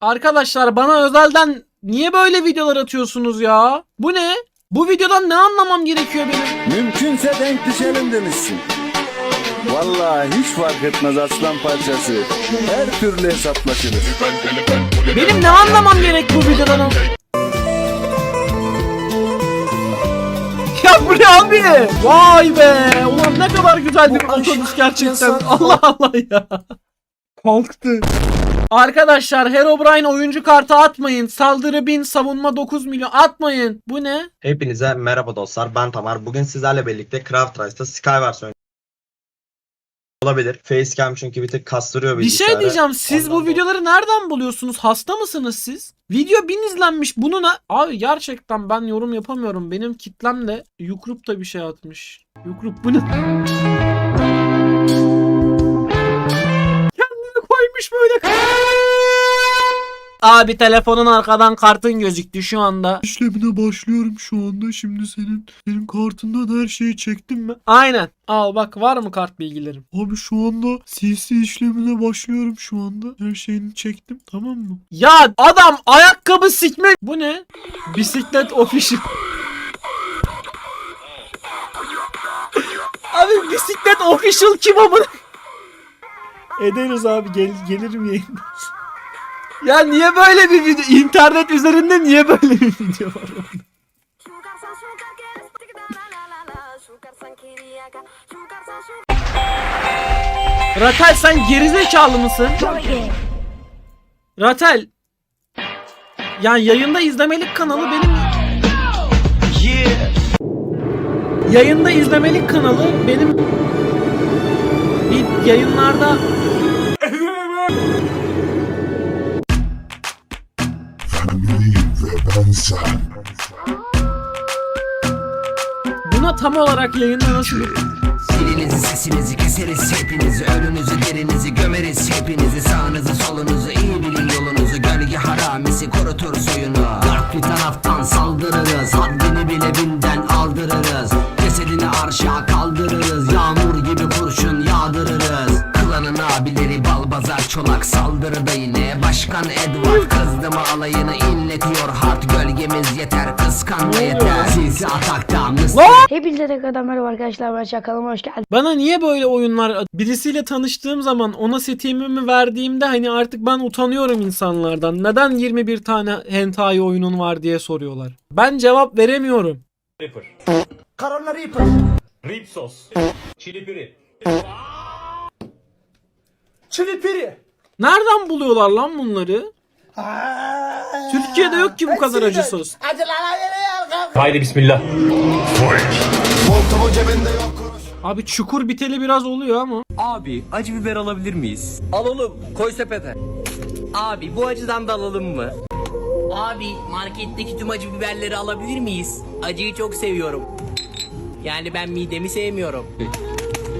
Arkadaşlar bana özelden niye böyle videolar atıyorsunuz ya? Bu ne? Bu videodan ne anlamam gerekiyor benim? Mümkünse denk düşelim demişsin. Vallahi hiç fark etmez aslan parçası. Her türlü hesaplaşırız. Benim ne anlamam gerek bu videodan? Ya bu ne abi? Vay be! Ulan ne kadar güzel bir otobüs gerçekten. Allah Allah ya. Kalktı. Arkadaşlar Herobrine oyuncu kartı atmayın. Saldırı 1000, savunma 9 milyon atmayın. Bu ne? Hepinize merhaba dostlar. Ben Tamer. Bugün sizlerle birlikte Craft Rice'da Skywars oynuyoruz. Olabilir. Facecam çünkü bir tık kastırıyor Bir bilgisayarı. şey diyeceğim. Siz Ondan bu dolayı. videoları nereden buluyorsunuz? Hasta mısınız siz? Video 1000 izlenmiş. Bunu ne? Abi gerçekten ben yorum yapamıyorum. Benim kitlem de Yukrup da bir şey atmış. Yukrup bu ne? Abi telefonun arkadan kartın gözüktü şu anda. İşlemine başlıyorum şu anda. Şimdi senin senin kartından her şeyi çektim mi? Aynen. Al bak var mı kart bilgilerim? Abi şu anda CC işlemine başlıyorum şu anda. Her şeyini çektim tamam mı? Ya adam ayakkabı sikme. Bu ne? Bisiklet official. abi bisiklet official kim amına? Ederiz abi gel gelirim yayında. Ya niye böyle bir video? İnternet üzerinde niye böyle bir video var? Ratel sen gerizekalı mısın? Ratel. Yani yayında izlemelik kanalı benim Yayında izlemelik kanalı benim bir yayınlarda Buna tam olarak yayında nasıl Dilinizi sesinizi keseriz hepinizi Önünüzü derinizi gömeriz hepinizi Sağınızı solunuzu iyi bilin yolunuzu Gölge haramisi kurutur soyunu Dört bir taraftan saldırırız Haddini bile binden aldırırız. Cesedini arşa kaldırırız abileri balbazar çolak Saldırıda yine Başkan Edward Kızdı mı alayını inletiyor Hard gölgemiz yeter kıskanma yeter Sinsi atakta mısır Hepinize tekrardan merhaba arkadaşlar ben Şakalım hoş geldiniz. Bana niye böyle oyunlar birisiyle tanıştığım zaman ona setimi verdiğimde hani artık ben utanıyorum insanlardan. Neden 21 tane hentai oyunun var diye soruyorlar. Ben cevap veremiyorum. Reaper. Rip sos. Chili piri. Nereden buluyorlar lan bunları? Türkiye'de yok ki bu kadar acı sos. Haydi bismillah. Abi çukur biteli biraz oluyor ama. Abi acı biber alabilir miyiz? Alalım koy sepete. Abi bu acıdan da alalım mı? Abi marketteki tüm acı biberleri alabilir miyiz? Acıyı çok seviyorum. Yani ben midemi sevmiyorum.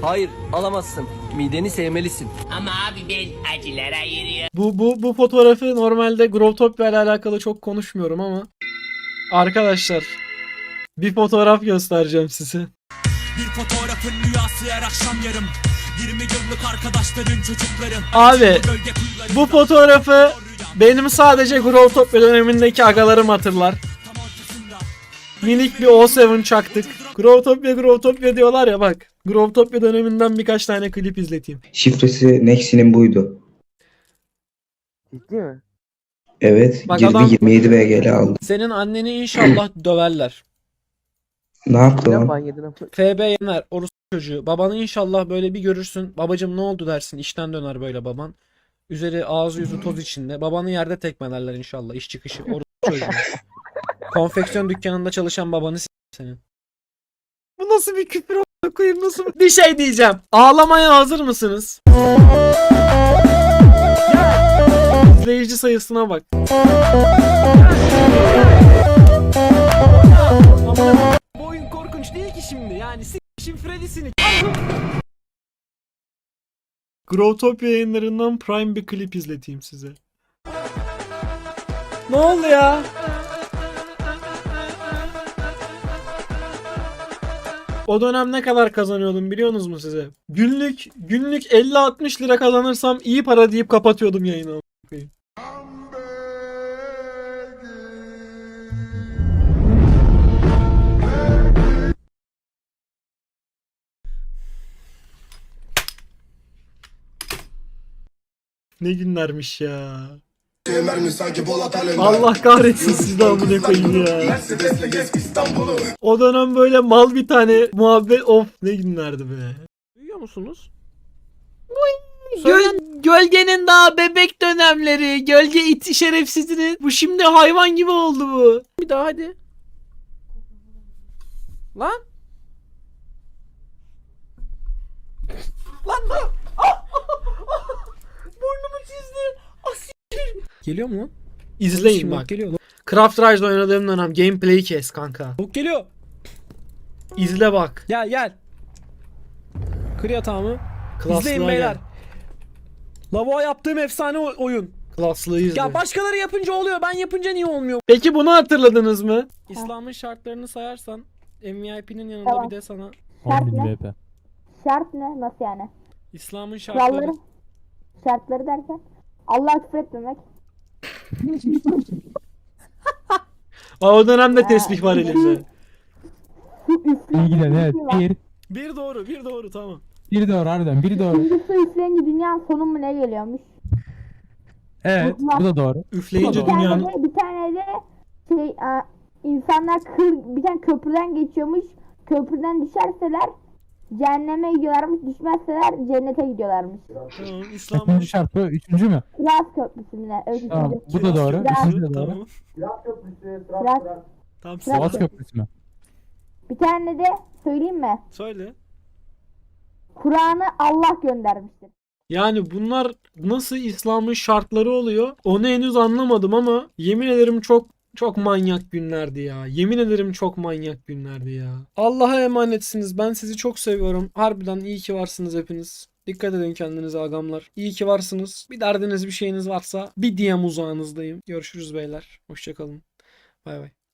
Hayır alamazsın. Mideni sevmelisin. Ama abi ben acılara ayırıyorum. Bu bu bu fotoğrafı normalde Growtopia ile alakalı çok konuşmuyorum ama arkadaşlar bir fotoğraf göstereceğim size. Bir fotoğrafın rüyası her akşam yarım 20 yıllık arkadaşların çocukların Abi bu fotoğrafı benim sadece Growtopia dönemindeki agalarım hatırlar. Minik bir O7 çaktık. Growtopia Growtopia diyorlar ya bak. Growtopia döneminden birkaç tane klip izleteyim. Şifresi Nexi'nin buydu. Ciddi mi? Evet, Bak girdi adam- 27 BGL aldı. Senin anneni inşallah döverler. Ne yaptı lan? yedin ama. FB yener orası çocuğu. Babanı inşallah böyle bir görürsün. Babacım ne oldu dersin. İşten döner böyle baban. Üzeri ağzı yüzü toz içinde. Babanı yerde tekmelerler inşallah. İş çıkışı. Orası çocuğu. Konfeksiyon dükkanında çalışan babanı s- senin. Bu nasıl bir küfür koyayım nasıl bir... Şey diyeceğim. Ağlamaya hazır mısınız? İzleyici sayısına bak. Bu oyun korkunç değil ki şimdi. Yani s***şin Freddy'sini. Growtopia yayınlarından Prime bir klip izleteyim size. Ne oldu ya? O dönem ne kadar kazanıyordum biliyorsunuz mu size? Günlük günlük 50-60 lira kazanırsam iyi para deyip kapatıyordum yayını. Ne günlermiş ya. Allah kahretsin sizi de amına koyayım ya. O dönem böyle mal bir tane muhabbet of ne günlerdi be. Duyuyor musunuz? Göl, gölgenin daha bebek dönemleri. Gölge iti şerefsizinin. Bu şimdi hayvan gibi oldu bu. Bir daha hadi. Lan. Lan ne? Burnumu Geliyor mu lan? İzleyin Şimdi bak. Geliyor. Craft Rise'da oynadığım dönem gameplay'i kes kanka. Tavuk geliyor. İzle bak. Gel gel. Kır yatağımı. Klaslığa İzleyin gel. beyler. Lavoa yaptığım efsane oyun. Klaslığı izle. Ya başkaları yapınca oluyor. Ben yapınca niye olmuyor? Peki bunu hatırladınız mı? İslam'ın şartlarını sayarsan MVIP'nin yanında bir de sana Şart ne? Şart ne? Nasıl yani? İslam'ın şartları. Kuralları, şartları derken Allah'a küfür etmemek. Aa, o dönemde tesbih var elimde. Üfleyince evet. Bir. Bir doğru, bir doğru tamam. Biri doğru harbiden biri doğru. Şimdi su üfleyince dünyanın sonu mu ne geliyormuş? Evet bu da doğru. Üfleyince Bir tane dünyanın... de, bir tane de şey a, insanlar kır, bir tane köprüden geçiyormuş. Köprüden düşerseler cehenneme gidiyorlarmış. Düşmezseler cennete gidiyorlarmış. Tamam, İslam'ın şart bu. Üçüncü mü? Kiraz köprüsü mü ne? Evet, üçüncü. bu da doğru. Kiraz, Üçüncü de doğru. kiraz. Tamam Kiraz söyle. Köprüsü mü? Bir tane de söyleyeyim mi? Söyle. Kur'an'ı Allah göndermiştir. Yani bunlar nasıl İslam'ın şartları oluyor? Onu henüz anlamadım ama yemin ederim çok çok manyak günlerdi ya. Yemin ederim çok manyak günlerdi ya. Allah'a emanetsiniz. Ben sizi çok seviyorum. Harbiden iyi ki varsınız hepiniz. Dikkat edin kendinize agamlar. İyi ki varsınız. Bir derdiniz bir şeyiniz varsa bir DM uzağınızdayım. Görüşürüz beyler. Hoşçakalın. Bay bay.